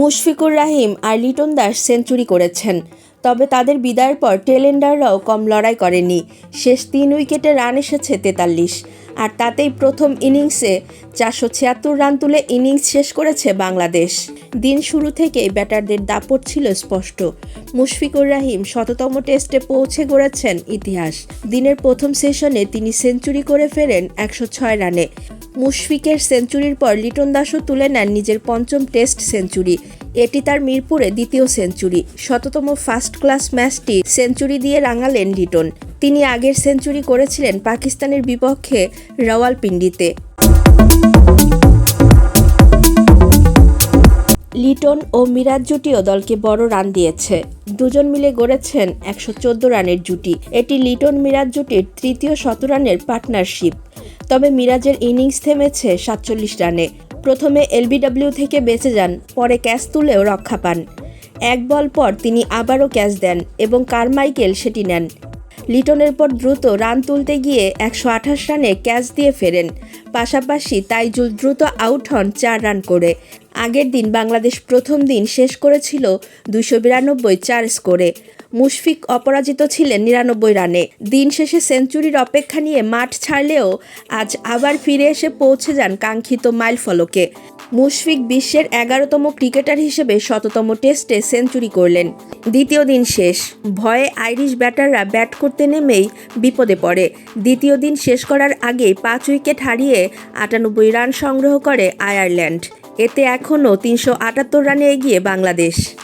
মুশফিকুর রাহিম আর লিটন দাস সেঞ্চুরি করেছেন। তবে তাদের বিদায়ের পর টেলেন্ডাররাও কম লড়াই করেনি শেষ তিন উইকেটে রান এসেছে তেতাল্লিশ। আর তাতেই প্রথম ইনিংসে চারশো ছিয়াত্তর রান তুলে ইনিংস শেষ করেছে বাংলাদেশ। দিন শুরু থেকেই ব্যাটারদের দাপট ছিল স্পষ্ট। মুশফিকুর রাহিম শততম টেস্টে পৌঁছে গড়েছেন ইতিহাস। দিনের প্রথম সেশনে তিনি সেঞ্চুরি করে ফেরেন একশো ছয় রানে। মুশফিকের সেঞ্চুরির পর লিটন দাসও তুলে নেন নিজের পঞ্চম টেস্ট সেঞ্চুরি। এটি তার মিরপুরে দ্বিতীয় সেঞ্চুরি। শততম ফার্স্ট ক্লাস ম্যাচটি সেঞ্চুরি দিয়ে রাঙালেন লিটন। তিনি আগের সেঞ্চুরি করেছিলেন পাকিস্তানের বিপক্ষে রাওয়ালপিন্ডিতে। লিটন ও মিরাজ জুটিও দলকে বড় রান দিয়েছে। দুজন মিলে গড়েছেন একশো চোদ্দ রানের জুটি। এটি লিটন মিরাজ জুটির তৃতীয় শতরানের পার্টনারশিপ। তবে মিরাজের ইনিংস থেমেছে সাতচল্লিশ রানে। প্রথমে এলবিডব্লিউ থেকে বেঁচে যান, পরে ক্যাচ তুলেও রক্ষা পান। এক বল পর তিনি আবারও ক্যাচ দেন এবং কারমাইকেল সেটি নেন। লিটনের পর দ্রুত রান তুলতে গিয়ে একশো আঠাশ রানে ক্যাচ দিয়ে ফেরেন। পাশাপাশি তাইজুল দ্রুত আউট হন চার রান করে। আগের দিন বাংলাদেশ প্রথম দিন শেষ করেছিল দুশো বিরানব্বই চার স্কোরে। মুশফিক অপরাজিত ছিলেন নিরানব্বই রানে। দিন শেষে সেঞ্চুরির অপেক্ষা নিয়ে মাঠ ছাড়লেও আজ আবার ফিরে এসে পৌঁছে যান কাঙ্ক্ষিত মাইল ফলকে মুশফিক বিশ্বের এগারোতম ক্রিকেটার হিসেবে শততম টেস্টে সেঞ্চুরি করলেন। দ্বিতীয় দিন শেষ। ভয়ে আইরিশ ব্যাটাররা ব্যাট করতে নেমেই বিপদে পড়ে। দ্বিতীয় দিন শেষ করার আগে পাঁচ উইকেট হারিয়ে আটানব্বই রান সংগ্রহ করে আয়ারল্যান্ড। এতে এখনও তিনশো আটাত্তর রানে এগিয়ে বাংলাদেশ।